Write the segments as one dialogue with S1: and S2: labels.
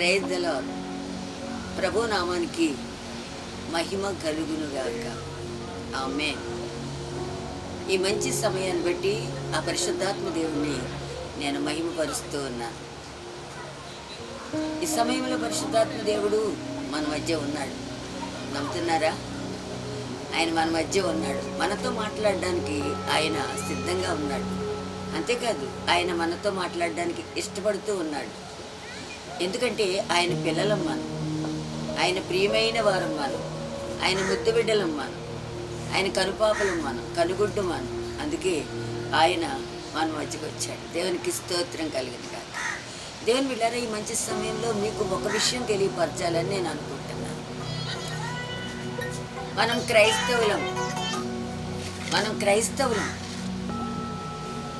S1: ప్రేదలో ప్రభు నామానికి మహిమ కలుగునుగాక ఆమె ఈ మంచి సమయాన్ని బట్టి ఆ పరిశుద్ధాత్మ దేవుణ్ణి నేను మహిమపరుస్తూ ఉన్నాను ఈ సమయంలో పరిశుద్ధాత్మ దేవుడు మన మధ్య ఉన్నాడు. నమ్ముతున్నారా? ఆయన మన మధ్య ఉన్నాడు. మనతో మాట్లాడడానికి ఆయన సిద్ధంగా ఉన్నాడు. అంతేకాదు ఆయన మనతో మాట్లాడడానికి ఇష్టపడుతూ ఉన్నాడు. ఎందుకంటే ఆయన పిల్లలం మనం ఆయన ప్రియమైన వారం మనం ఆయన ముద్దు బిడ్డలం మనం ఆయన కనుపాపలం మనం కనుగుడ్డు మనం అందుకే ఆయన మన మధ్యకి వచ్చాడు. దేవునికి స్తోత్రం కలిగింది కాదు దేవుని బిడ్డారా ఈ మంచి సమయంలో మీకు ఒక విషయం తెలియపరచాలని నేను అనుకుంటున్నాను. మనం క్రైస్తవులం. మనం క్రైస్తవులం.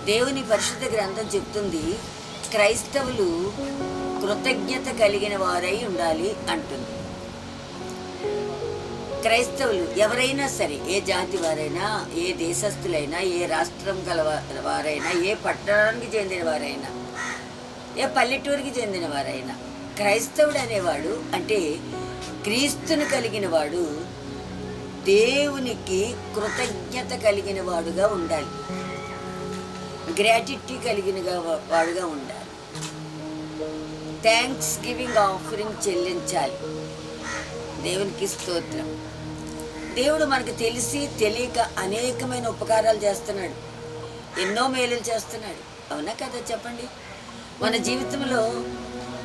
S1: దేవుని పరిశుద్ధ గ్రంథం చెప్తుంది క్రైస్తవులు కృతజ్ఞత కలిగిన వారై ఉండాలి అంటుంది. క్రైస్తవులు ఎవరైనా సరే ఏ జాతి వారైనా ఏ దేశస్థులైనా ఏ రాష్ట్రం గల వారైనా ఏ పట్టణానికి చెందిన వారైనా ఏ పల్లెటూరికి చెందిన వారైనా క్రైస్తవుడు అనేవాడు అంటే క్రీస్తుని కలిగిన వాడు దేవునికి కృతజ్ఞత కలిగిన వాడుగా ఉండాలి. గ్రాటిటీ కలిగిన వాడుగా ఉండాలి. థ్యాంక్స్ గివింగ్ ఆఫరింగ్ చెల్లించాలి. దేవునికి స్తోత్రం. దేవుడు మనకు తెలిసి తెలియక అనేకమైన ఉపకారాలు చేస్తున్నాడు. ఎన్నో మేలులు చేస్తున్నాడు. అవునా కదా చెప్పండి? మన జీవితంలో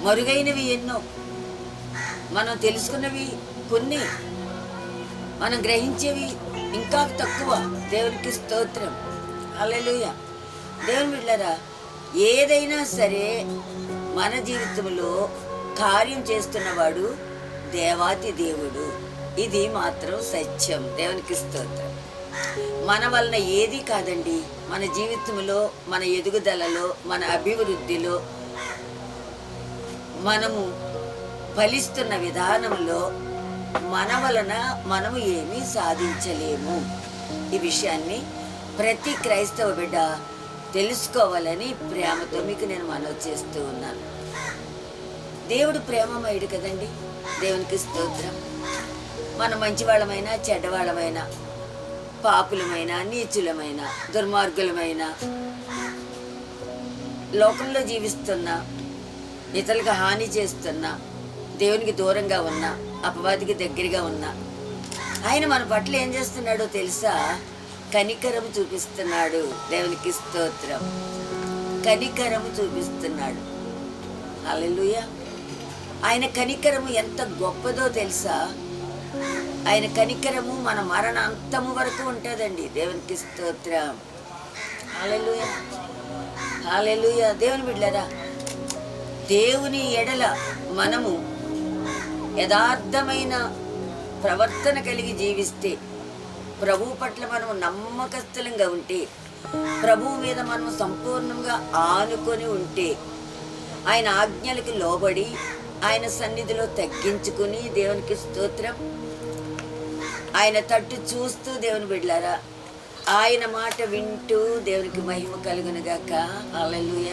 S1: మరుగైనవి ఎన్నో. మనం తెలుసుకున్నవి కొన్ని. మనం గ్రహించేవి ఇంకా తక్కువ. దేవునికి స్తోత్రం. అల్లెలుయ దేవుని బిడ్డలారా ఏదైనా సరే మన జీవితంలో కార్యం చేస్తున్నవాడు దేవాతి దేవుడు. ఇది మాత్రం సత్యం. దేవునికి స్తోత్రం. మన వలన ఏది కాదండి. మన జీవితంలో మన ఎదుగుదలలో మన అభివృద్ధిలో మనము ఫలిస్తున్న విధానంలో మన వలన మనము ఏమీ సాధించలేము. ఈ విషయాన్ని ప్రతి క్రైస్తవ బిడ్డ తెలుసుకోవాలని ప్రేమతో మీకు నేను మనవి చేస్తూ ఉన్నాను. దేవుడు ప్రేమమయుడు కదండి. దేవునికి స్తోత్రం. మన మంచివాళ్ళమైనా చెడ్డవాళ్ళమైనా పాపులమైన నీచులమైన దుర్మార్గులమైన లోకంలో జీవిస్తున్న ఇతరులకు హాని చేస్తున్న దేవునికి దూరంగా ఉన్న అపవాదికి దగ్గరగా ఉన్న ఆయన మన పట్ల ఏం చేస్తున్నాడో తెలుసా? కనికరము చూపిస్తున్నాడు దేవునికి స్తోత్రం. కనికరము చూపిస్తున్నాడు. హల్లెలూయా. ఆయన కనికరము ఎంత గొప్పదో తెలుసా? ఆయన కనికరము మన మరణాంతము వరకు ఉంటుందండి. దేవునికి స్తోత్రం. హాలెలుయ హాలెలుయ దేవుని బిడ్డరా దేవుని ఎడల మనము యథార్థమైన ప్రవర్తన కలిగి జీవిస్తే ప్రభువు పట్ల మనం నమ్మకస్తులంగా ఉంటే ప్రభువు మీద మనం సంపూర్ణంగా ఆనుకొని ఉంటే ఆయన ఆజ్ఞలకు లోబడి ఆయన సన్నిధిలో తగ్గించుకుని దేవునికి స్తోత్రం. ఆయన తట్టు చూస్తూ దేవుని బిడ్లారా ఆయన మాట వింటూ దేవునికి మహిమ కలుగునుగాక అలలుయ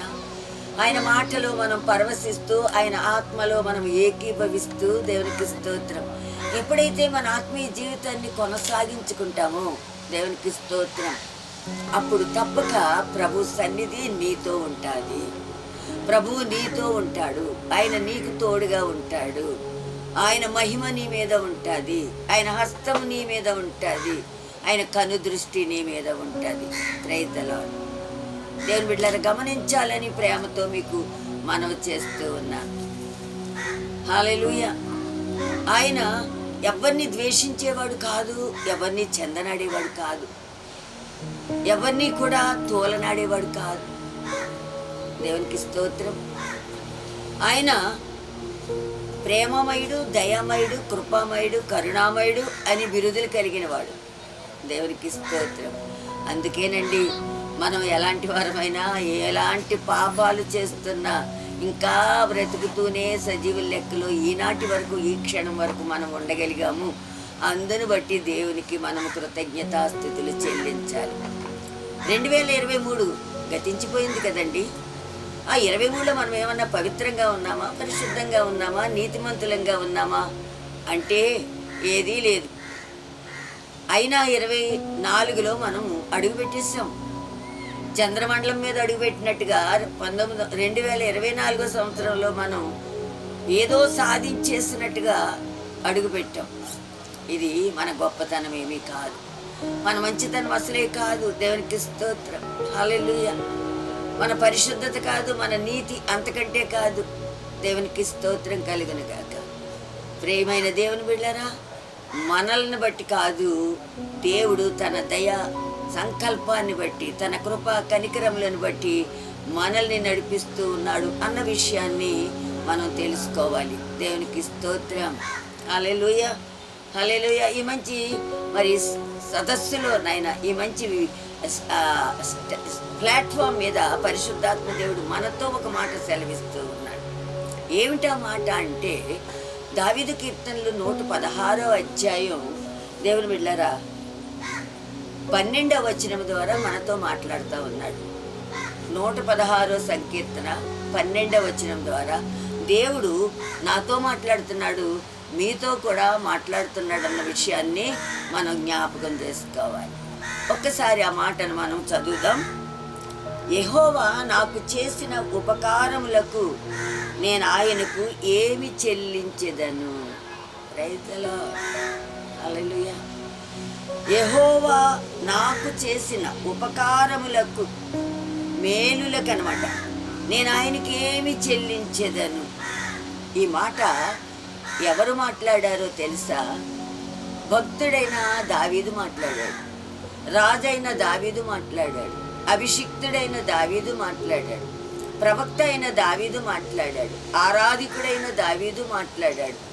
S1: ఆయన మాటలో మనం పరవశిస్తూ ఆయన ఆత్మలో మనం ఏకీభవిస్తూ దేవునికి స్తోత్రం. ఎప్పుడైతే మన ఆత్మీయ జీవితాన్ని కొనసాగించుకుంటామో దేవునికి స్తోత్రం. అప్పుడు తప్పక ప్రభు సన్నిధి నీతో ఉంటుంది. ప్రభువు నీతో ఉంటాడు. ఆయన నీకు తోడుగా ఉంటాడు. ఆయన మహిమ నీ మీద ఉంటుంది. ఆయన హస్తం నీ మీద ఉంటుంది. ఆయన కనుదృష్టి నీ మీద ఉంటుంది. రైతలో దేవుని బిడ్డలను గమనించాలని ప్రేమతో మీకు మనవి చేస్తూ ఉన్నాను. హాలెలూయ ఆయన ఎవరిని ద్వేషించేవాడు కాదు ఎవరిని చెందనాడేవాడు కాదు. ఎవరిని కూడా తోలనాడేవాడు కాదు. దేవునికి స్తోత్రం. ఆయన ప్రేమమయుడు దయామయుడు కృపామయుడు కరుణామయుడు అని బిరుదులు కలిగిన వాడు దేవునికి స్తోత్రం. అందుకేనండి మనం ఎలాంటి వారమైనా ఎలాంటి పాపాలు చేస్తున్నా ఇంకా బ్రతుకుతూనే సజీవుల లెక్కలో ఈనాటి వరకు ఈ క్షణం వరకు మనం ఉండగలిగాము. అందును బట్టి దేవునికి మనం కృతజ్ఞతాస్థుతులు చెల్లించాలి. రెండు వేల ఇరవై మూడు గతించిపోయింది కదండి. ఆ ఇరవై మూడులో మనం ఏమన్నా పవిత్రంగా ఉన్నామా? పరిశుద్ధంగా ఉన్నామా? నీతిమంతులంగా ఉన్నామా? అంటే ఏదీ లేదు. అయినా ఇరవై నాలుగులో మనం అడుగు పెట్టేసాం చంద్రమండలం మీద అడుగుపెట్టినట్టుగా పంతొమ్మిది రెండు వేల ఇరవై నాలుగో సంవత్సరంలో మనం ఏదో సాధించేసినట్టుగా అడుగుపెట్టాం. ఇది మన గొప్పతనం ఏమీ కాదు. మన మంచితనం అసలే కాదు. దేవునికి స్తోత్రం. హాలెలుయ మన పరిశుద్ధత కాదు. మన నీతి అంతకంటే కాదు. దేవునికి స్తోత్రం కలుగును గాక. ప్రేమైన దేవుని బిళ్ళరా మనల్ని బట్టి కాదు. దేవుడు తన దయ సంకల్పాన్ని బట్టి తన కృప కనికరములను బట్టి మనల్ని నడిపిస్తూ ఉన్నాడు అన్న విషయాన్ని మనం తెలుసుకోవాలి. దేవునికి స్తోత్రం. హల్లెలూయా. హల్లెలూయా. ఈ మంచి మరి సదస్సులో నాయన ఈ మంచి ప్లాట్ఫామ్ మీద పరిశుద్ధాత్మ దేవుడు మనతో ఒక మాట సెలవిస్తూ ఉన్నాడు. ఏమిటా మాట అంటే దావిదు కీర్తనలు నూట పదహారో అధ్యాయం. దేవుని బిళ్ళరా పన్నెండవ వచనం ద్వారా మనతో మాట్లాడుతూ ఉన్నాడు. నూట పదహారో సంకీర్తన పన్నెండవ వచనం ద్వారా దేవుడు నాతో మాట్లాడుతున్నాడు మీతో కూడా మాట్లాడుతున్నాడు అన్న విషయాన్ని మనం జ్ఞాపకం చేసుకోవాలి. ఒక్కసారి ఆ మాటను మనం చదువుదాం. యహోవా నాకు చేసిన ఉపకారములకు నేను ఆయనకు ఏమి చెల్లించేదను? రైతుల అలలుయా యహోవా నాకు చేసిన ఉపకారములకు మేలులకు అనమాట నేను ఆయనకి ఏమి చెల్లించెదను? ఈ మాట ఎవరు మాట్లాడారో తెలుసా? భక్తుడైన దావీదు మాట్లాడాడు. రాజైన దావీదు మాట్లాడాడు. అభిషిక్తుడైన దావీదు మాట్లాడాడు. ప్రవక్త అయిన దావీదు మాట్లాడాడు. ఆరాధికుడైన దావీదు మాట్లాడాడు.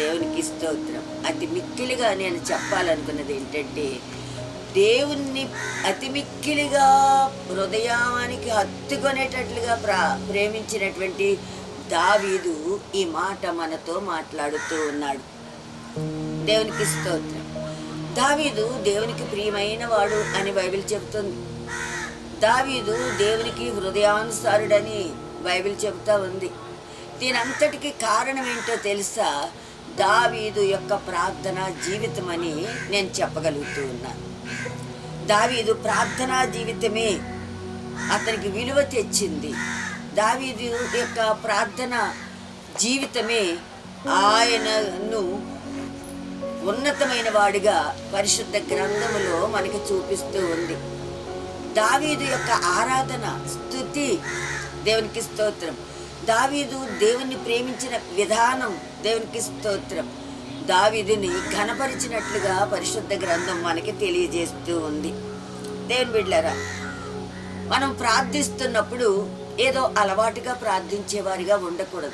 S1: దేవునికి స్తోత్రం. అతి మిక్కిలిగా నేను చెప్పాలనుకున్నది ఏంటంటే దేవుణ్ణి అతి మిక్కిలిగా హృదయానికి హత్తుకునేటట్లుగా ప్రా ప్రేమించినటువంటి దావీదు ఈ మాట మనతో మాట్లాడుతూ ఉన్నాడు. దేవునికి స్తోత్రం. దావీదు దేవునికి ప్రియమైన వాడు అని బైబిల్ చెబుతుంది. దావీదు దేవునికి హృదయానుసారుడని బైబిల్ చెబుతా ఉంది. దీనంతటికి కారణం ఏంటో తెలుసా? దావీదు యొక్క ప్రార్థన జీవితం అని నేను చెప్పగలుగుతూ ఉన్నాను. దావీదు ప్రార్థనా జీవితమే అతనికి విలువ తెచ్చింది. దావీదు యొక్క ప్రార్థన జీవితమే ఆయనను ఉన్నతమైన వాడిగా పరిశుద్ధ గ్రంథములో మనకి చూపిస్తూ ఉంది. దావీదు యొక్క ఆరాధన స్థుతి దేవునికి స్తోత్రం. దావీదు దేవుణ్ణి ప్రేమించిన విధానం దేవునికి స్తోత్రం. దావీదుని ఘనపరిచినట్లుగా పరిశుద్ధ గ్రంథం మనకి తెలియజేస్తూ ఉంది. దేవుని బిడ్లరా మనం ప్రార్థిస్తున్నప్పుడు ఏదో అలవాటుగా ప్రార్థించేవారిగా ఉండకూడదు.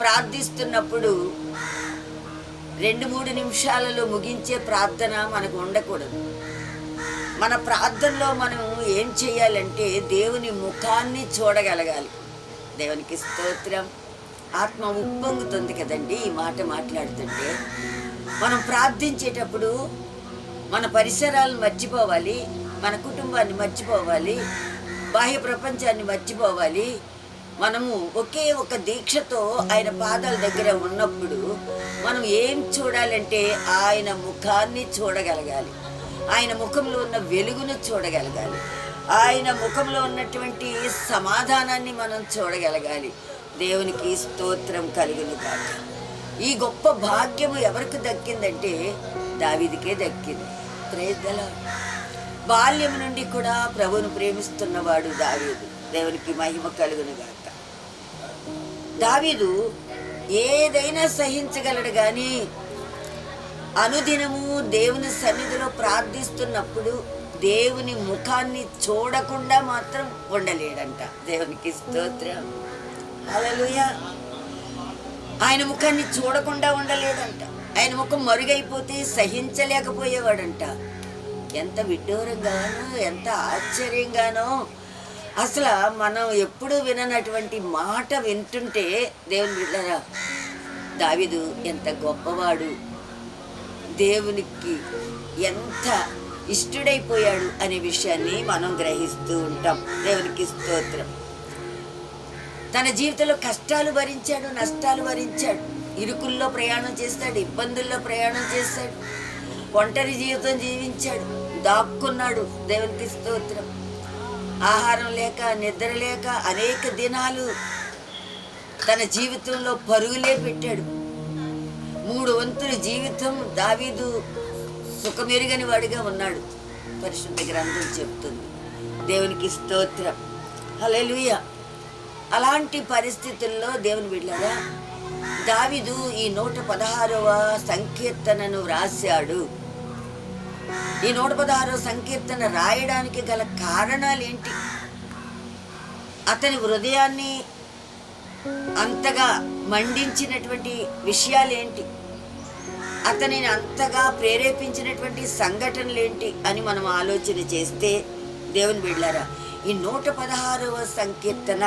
S1: ప్రార్థిస్తున్నప్పుడు రెండు మూడు నిమిషాలలో ముగించే ప్రార్థన మనకు ఉండకూడదు. మన ప్రార్థనలో మనం ఏం చేయాలంటే దేవుని ముఖాన్ని చూడగలగాలి. దేవునికి స్తోత్రం. ఆత్మ ఉప్పొంగుతుంది కదండి ఈ మాట మాట్లాడుతుంటే. మనం ప్రార్థించేటప్పుడు మన పరిసరాలను మర్చిపోవాలి మన కుటుంబాన్ని మర్చిపోవాలి బాహ్య ప్రపంచాన్ని మర్చిపోవాలి. మనము ఒకే ఒక దీక్షతో ఆయన పాదాల దగ్గర ఉన్నప్పుడు మనం ఏం చూడాలంటే ఆయన ముఖాన్ని చూడగలగాలి. ఆయన ముఖంలో ఉన్న వెలుగును చూడగలగాలి. ఆయన ముఖంలో ఉన్నటువంటి సమాధానాన్ని మనం చూడగలగాలి. దేవునికి స్తోత్రం కలుగును కాక ఈ గొప్ప భాగ్యము ఎవరికి దక్కిందంటే దావిదికే దక్కింది. ప్రేదల బాల్యం నుండి కూడా ప్రభువును ప్రేమిస్తున్నవాడు దావీదు. దేవునికి మహిమ కలుగును గాక. దావీదు ఏదైనా సహించగలడు కానీ అనుదినము దేవుని సన్నిధిలో ప్రార్థిస్తున్నప్పుడు దేవుని ముఖాన్ని చూడకుండా మాత్రం ఉండలేడంట. దేవునికి స్తోత్రం. హల్లెలూయా. ఆయన ముఖాన్ని చూడకుండా ఉండలేదంట. ఆయన ముఖం మరుగైపోతే సహించలేకపోయేవాడంట. ఎంత విడ్డూరంగానో ఎంత ఆశ్చర్యంగానో. అసలు మనం ఎప్పుడూ విననటువంటి మాట వింటుంటే దేవుని బిడ్డరా దావిదు ఎంత గొప్పవాడు. దేవునికి ఎంత ఇష్టడైపోయాడు అనే విషయాన్ని మనం గ్రహిస్తూ ఉంటాం. దేవునికి స్తోత్రం. తన జీవితంలో కష్టాలు భరించాడు నష్టాలు భరించాడు. ఇరుకుల్లో ప్రయాణం చేస్తాడు ఇబ్బందుల్లో ప్రయాణం చేస్తాడు. ఒంటరి జీవితం జీవించాడు. దాక్కున్నాడు దేవునికి స్తోత్రం. ఆహారం లేక నిద్ర లేక అనేక దినాలు తన జీవితంలో పరుగులే పెట్టాడు. మూడు వంతుల జీవితం దావీదు సుఖమెరుగని వాడిగా ఉన్నాడు. పరిశుద్ధ గ్రంథం చెప్తుంది. దేవునికి స్తోత్రం. హల్లెలూయ. అలాంటి పరిస్థితుల్లో దేవుని బిడ్డలారా దావిదు ఈ నూట పదహారవ సంకీర్తనను వ్రాశాడు. ఈ నూట పదహారవ సంకీర్తన రాయడానికి గల కారణాలు ఏంటి అతని హృదయాన్ని అంతగా మండించినటువంటి విషయాలు ఏంటి అతనిని అంతగా ప్రేరేపించినటువంటి సంఘటనలు ఏంటి అని మనం ఆలోచన చేస్తే దేవుని బిడ్డారా ఈ నూట పదహారవ సంకీర్తన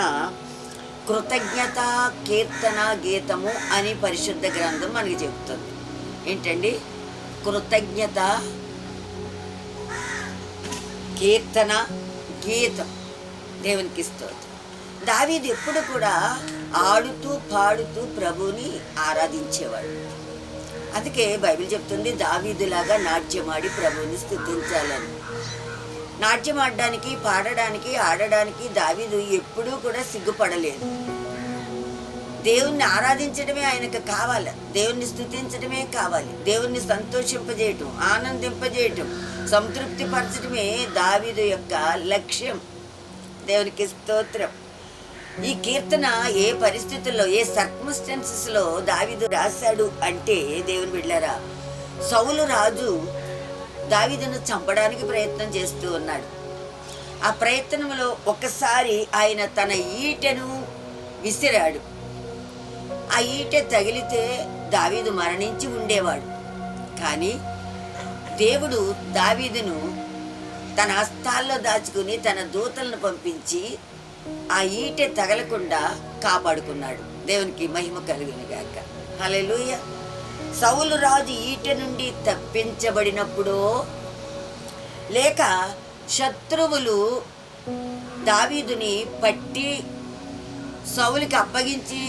S1: కృతజ్ఞత కీర్తన గీతము అని పరిశుద్ధ గ్రంథం మనకి చెబుతుంది. ఏంటండి? కృతజ్ఞత కీర్తన గీతం దేవునికి ఇస్తుంది దావీది ఎప్పుడు కూడా ఆడుతూ పాడుతూ ప్రభువుని ఆరాధించేవాడు. అందుకే బైబిల్ చెప్తుంది దావీదులాగా నాట్యమాడి ప్రభువుని స్థుతించాలని. నాట్యం ఆడడానికి పాడడానికి ఆడడానికి దావీదు ఎప్పుడూ కూడా సిగ్గుపడలేదు. దేవుణ్ణి ఆరాధించడమే ఆయనకు కావాలి. దేవుణ్ణి స్థుతించడమే కావాలి. దేవుణ్ణి సంతోషింపజేయటం ఆనందింపజేయటం సంతృప్తి పరచడమే దావీదు యొక్క లక్ష్యం. దేవునికి స్తోత్రం. ఈ కీర్తన ఏ పరిస్థితుల్లో ఏ సర్కమ్స్టెన్సెస్లో దావీదు రాశాడు అంటే దేవుని బిడ్డారా సౌలు రాజు దావీదును చంపడానికి ప్రయత్నం చేస్తూ ఉన్నాడు. ఆ ప్రయత్నంలో ఒకసారి ఆయన తన ఈటెను విసిరాడు. ఆ ఈటె తగిలితే దావీదు మరణించి ఉండేవాడు. కానీ దేవుడు దావీదును తన హస్తాల్లో దాచుకుని తన దూతలను పంపించి ఆ ఈటె తగలకుండా కాపాడుకున్నాడు. దేవునికి మహిమ కలిగిన గాక. హలో సౌలు రాజు ఈట నుండి తప్పించబడినప్పుడో లేక శత్రువులు దావీదుని పట్టి సౌలికి అప్పగించి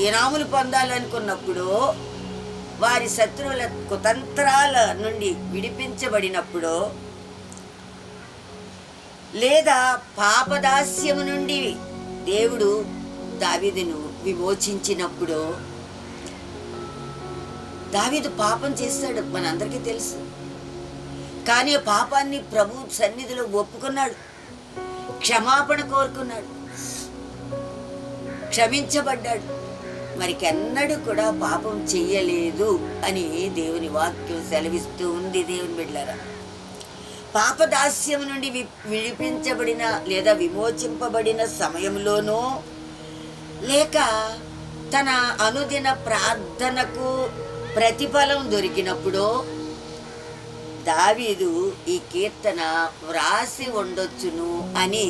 S1: ఇనాములు పొందాలనుకున్నప్పుడు వారి శత్రువుల కుతంత్రాల నుండి విడిపించబడినప్పుడు లేదా పాపదాస్యము నుండి దేవుడు దావీదును విమోచించినప్పుడు దావీదు పాపం చేస్తాడు మనందరికీ తెలుసు. కానీ ఆ పాపాన్ని ప్రభు సన్నిధిలో ఒప్పుకున్నాడు. క్షమాపణ కోరుకున్నాడు. క్షమించబడ్డాడు. మరికెన్నడూ కూడా పాపం చెయ్యలేదు అని దేవుని వాక్యం సెలవిస్తూ ఉంది దేవుని బిడ్డారా పాపదాస్యం నుండి వి విడిపించబడిన లేదా విమోచింపబడిన సమయంలోనూ లేక తన అనుదిన ప్రార్థనకు ప్రతిఫలం దొరికినప్పుడు దావీదు ఈ కీర్తన వ్రాసి ఉండొచ్చును అని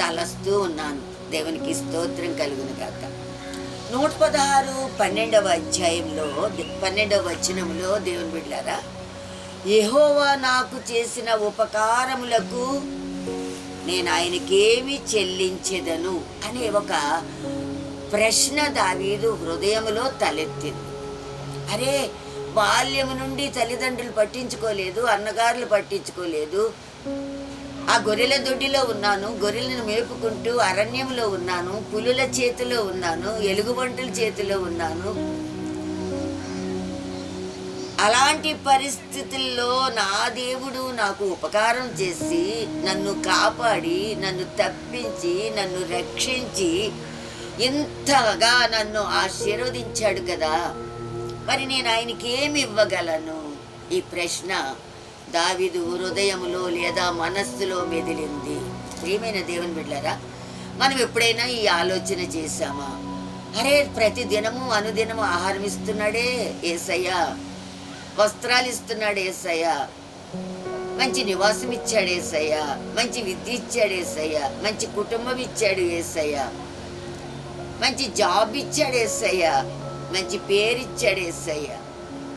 S1: తలస్తూ ఉన్నాను. దేవునికి స్తోత్రం కలుగును కాక నూట పదహారు పన్నెండవ అధ్యాయంలో పన్నెండవ వచనంలో దేవుని బిడ్డారా ఎహోవా నాకు చేసిన ఉపకారములకు నేను ఆయనకేమి చెల్లించేదను అనే ఒక ప్రశ్న దావీదు హృదయములో తలెత్తింది. అరే బాల్యము నుండి తల్లిదండ్రులు పట్టించుకోలేదు అన్నగారులు పట్టించుకోలేదు. ఆ గొర్రెల దొడ్డిలో ఉన్నాను గొర్రెలను మేపుకుంటూ అరణ్యంలో ఉన్నాను పులుల చేతిలో ఉన్నాను ఎలుగుబంటుల చేతిలో ఉన్నాను. అలాంటి పరిస్థితుల్లో నా దేవుడు నాకు ఉపకారం చేసి నన్ను కాపాడి నన్ను తప్పించి నన్ను రక్షించి ఇంతగా నన్ను ఆశీర్వదించాడు కదా. మరి నేను ఆయనకి ఏమి ఇవ్వగలను ఈ ప్రశ్న దావిదు హృదయములో లేదా మనస్సులో మెదిలింది. ప్రియమైన దేవుని బిడ్డారా మనం ఎప్పుడైనా ఈ ఆలోచన చేశామా? అరే ప్రతి దినము అనుదినము ఆహారం ఇస్తున్నాడే ఏసయ్య. వస్త్రాలు ఇస్తున్నాడు ఏసయ్య. మంచి నివాసం ఇచ్చాడు ఏసయ్య. మంచి విద్య ఇచ్చాడు ఏసయ్య. మంచి కుటుంబం ఇచ్చాడు ఏసయ్య. మంచి జాబ్ ఇచ్చాడు ఏసయ్య. మంచి పేరు ఇచ్చాడు ఏసయ్య.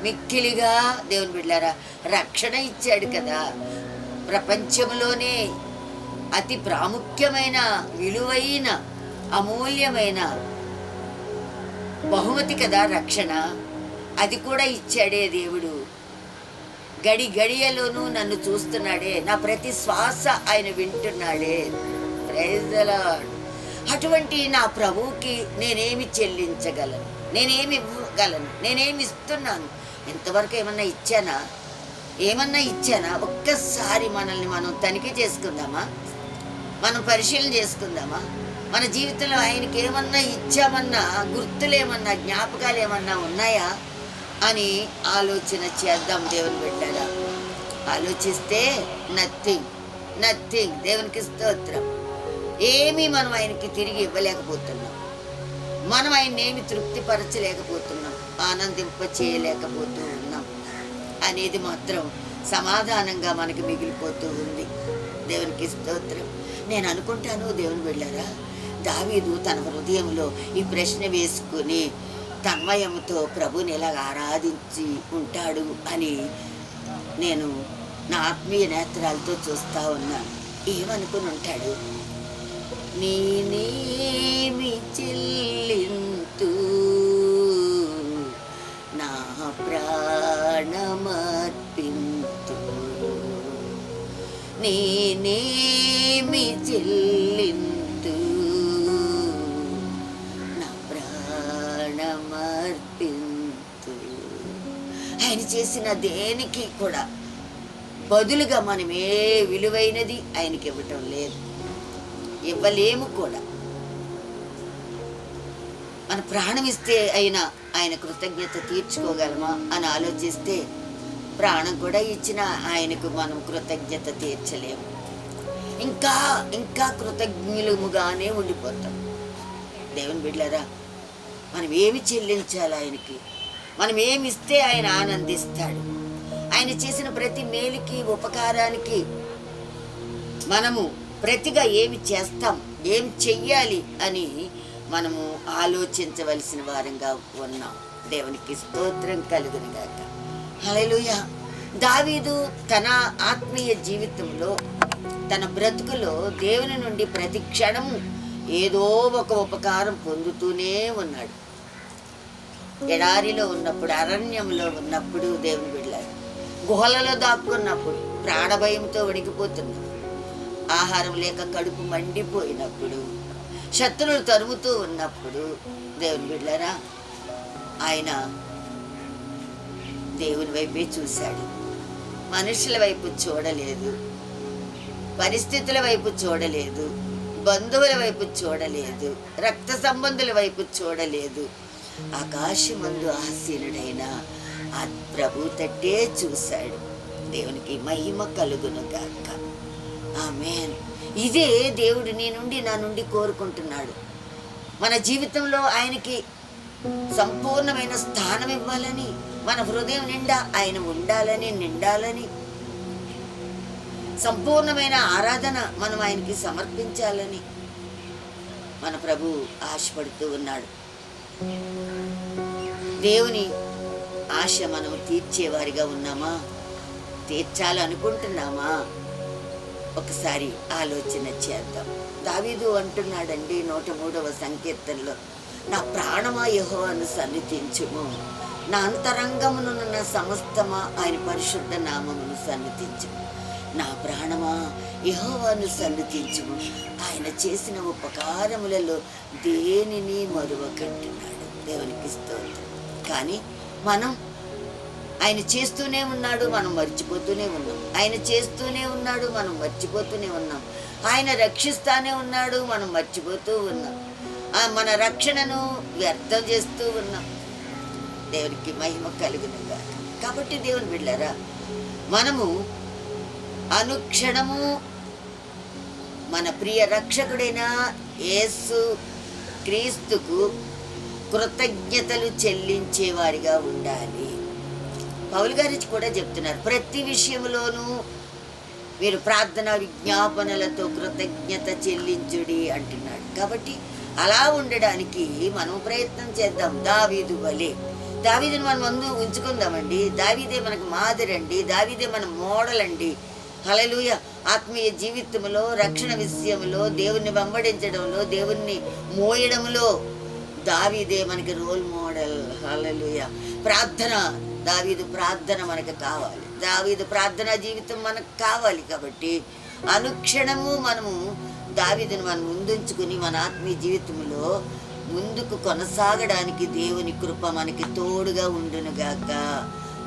S1: మిక్కిలిగా దేవుని బిడ్డారా రక్షణ ఇచ్చాడు కదా. ప్రపంచంలోనే అతి ప్రాముఖ్యమైన విలువైన అమూల్యమైన బహుమతి కదా రక్షణ. అది కూడా ఇచ్చాడే దేవుడు. గడి గడియలోనూ నన్ను చూస్తున్నాడే. నా ప్రతి శ్వాస ఆయన వింటున్నాడే. ప్రైజ్ అటువంటి నా ప్రభువుకి నేనేమి చెల్లించగలను? నేనేమి ఇవ్వగలను నేనేమి ఇస్తున్నాను? ఇంతవరకు ఏమన్నా ఇచ్చానా? ఏమన్నా ఇచ్చానా? ఒక్కసారి మనల్ని మనం తనిఖీ చేసుకుందామా? మనం పరిశీలన చేసుకుందామా? మన జీవితంలో ఆయనకి ఏమన్నా ఇచ్చామన్నా గుర్తులేమన్నా జ్ఞాపకాలు ఏమన్నా ఉన్నాయా? అని ఆలోచన చేద్దాం దేవుని పెట్టారా ఆలోచిస్తే నథింగ్ నథింగ్. దేవునికి స్తోత్రం. ఏమీ మనం ఆయనకి తిరిగి ఇవ్వలేకపోతున్నాం. మనం ఆయన తృప్తిపరచలేకపోతున్నాం ఆనందింప చేయలేకపోతూ ఉన్నాం అనేది మాత్రం సమాధానంగా మనకి మిగిలిపోతూ ఉంది. దేవునికి స్తోత్రం. నేను అనుకుంటాను దేవుని వెళ్ళారా దావీదు తన హృదయంలో ఈ ప్రశ్న వేసుకుని తన్మయంతో ప్రభుని ఎలా ఆరాధించి ఉంటాడు అని నేను నా ఆత్మీయ నేత్రాలతో చూస్తూ ఉన్నాను. ఏమనుకుని ఉంటాడు? నేనేమి చెల్లింతు? నా ప్రాణమర్పింతు? నేనేమి చెల్లింతు? నా ప్రాణమర్పింతు? ఆయన చేసిన దేనికి కూడా బదులుగా మనం ఏ విలువైనది ఆయనకి ఇవ్వటం లేదు. ఇవ్వలేము కూడా. మన ప్రాణం ఇస్తే అయినా ఆయన కృతజ్ఞత తీర్చుకోగలమా అని ఆలోచిస్తే ప్రాణం కూడా ఇచ్చిన ఆయనకు మనం కృతజ్ఞత తీర్చలేము. ఇంకా ఇంకా కృతజ్ఞులముగానే ఉండిపోతాం. దేవుని బిడ్డరా మనం ఏమి చెల్లించాలి ఆయనకి? మనం ఏమి ఇస్తే ఆయన ఆనందిస్తాడు? ఆయన చేసిన ప్రతి మేలుకి ఉపకారానికి మనము ప్రతిగా ఏమి చేస్తాం? ఏం చెయ్యాలి? అని మనము ఆలోచించవలసిన వారంగా ఉన్నాం. దేవునికి స్తోత్రం కలుగునిగాక హలోయ దావీదు తన ఆత్మీయ జీవితంలో తన బ్రతుకులో దేవుని నుండి ప్రతి క్షణము ఏదో ఒక ఉపకారం పొందుతూనే ఉన్నాడు. ఎడారిలో ఉన్నప్పుడు అరణ్యంలో ఉన్నప్పుడు దేవుని వెళ్ళాడు గుహలలో దాక్కున్నప్పుడు ప్రాణభయంతో వణికిపోతున్నాడు ఆహారం లేక కడుపు మండిపోయినప్పుడు శత్రువులు తరుముతూ ఉన్నప్పుడు దేవుని బిడ్డరా ఆయన దేవుని వైపే చూశాడు. మనుషుల వైపు చూడలేదు. పరిస్థితుల వైపు చూడలేదు. బంధువుల వైపు చూడలేదు. రక్త సంబంధుల వైపు చూడలేదు. ఆకాశమందు ఆసీనుడైన ఆ ప్రభు తట్టే చూశాడు. దేవునికి మహిమ కలుగును గాక. ఆమెన్ ఇదే దేవుడు నీ నుండి నా నుండి కోరుకుంటున్నాడు. మన జీవితంలో ఆయనకి సంపూర్ణమైన స్థానం ఇవ్వాలని మన హృదయం నిండా ఆయన ఉండాలని నిండాలని సంపూర్ణమైన ఆరాధన మనం ఆయనకి సమర్పించాలని మన ప్రభు ఆశపడుతూ ఉన్నాడు. దేవుని ఆశ మనం తీర్చేవారిగా ఉన్నామా? తీర్చాలనుకుంటున్నామా? ఒకసారి ఆలోచన చేద్దాం. దావీదు అంటున్నాడండి నూట మూడవ సంకీర్తనలో నా ప్రాణమా యహోవాను సన్నిధించుము. నా అంతరంగమునున్న సమస్తమా ఆయన పరిశుద్ధ నామమును సన్నిధించుము. నా ప్రాణమా యహోవాను సన్నిధించుము. ఆయన చేసిన ఉపకారములలో దేనిని మరువకంటున్నాడు? దేవునికి స్తోత్రం. కానీ మనం ఆయన చేస్తూనే ఉన్నాడు మనం మర్చిపోతూనే ఉన్నాం. ఆయన చేస్తూనే ఉన్నాడు మనం మర్చిపోతూనే ఉన్నాం. ఆయన రక్షిస్తానే ఉన్నాడు మనం మర్చిపోతూ ఉన్నాం. ఆ మన రక్షణను వ్యర్థం చేస్తూ ఉన్నాం. దేవునికి మహిమ కలుగునుగా కాబట్టి దేవుని బిడ్డారా మనము అనుక్షణము మన ప్రియ రక్షకుడైన యేసు క్రీస్తుకు కృతజ్ఞతలు చెల్లించేవారిగా ఉండాలి. పౌలు గారి కూడా చెప్తున్నారు. ప్రతి విషయంలోనూ మీరు ప్రార్థన విజ్ఞాపనలతో కృతజ్ఞత చెల్లించుడి అంటున్నాడు. కాబట్టి అలా ఉండడానికి మనం ప్రయత్నం చేద్దాం. దావీదు వలే. దావీదుని మనం ముందు ఉంచుకుందామండి. దావీదే మనకు మాదిరండి. దావీదే మన మోడల్ అండి హలలుయ ఆత్మీయ జీవితంలో రక్షణ విషయంలో దేవుణ్ణి వెంబడించడంలో దేవుణ్ణి మోయడంలో దావీదే మనకి రోల్ మోడల్. హలలుయ ప్రార్థన దావీదు ప్రార్థన మనకు కావాలి. దావీదు ప్రార్థన జీవితం మనకు కావాలి కాబట్టి అనుక్షణము మనము దావీదును మనం ముందుంచుకుని మన ఆత్మీయ జీవితంలో ముందుకు కొనసాగడానికి దేవుని కృప మనకి తోడుగా ఉండునుగాక.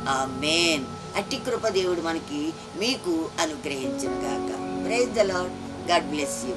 S1: ఆ మేన్ అట్టి కృప దేవుడు మనకి మీకు అనుగ్రహించునుగాక. Praise the lord God bless you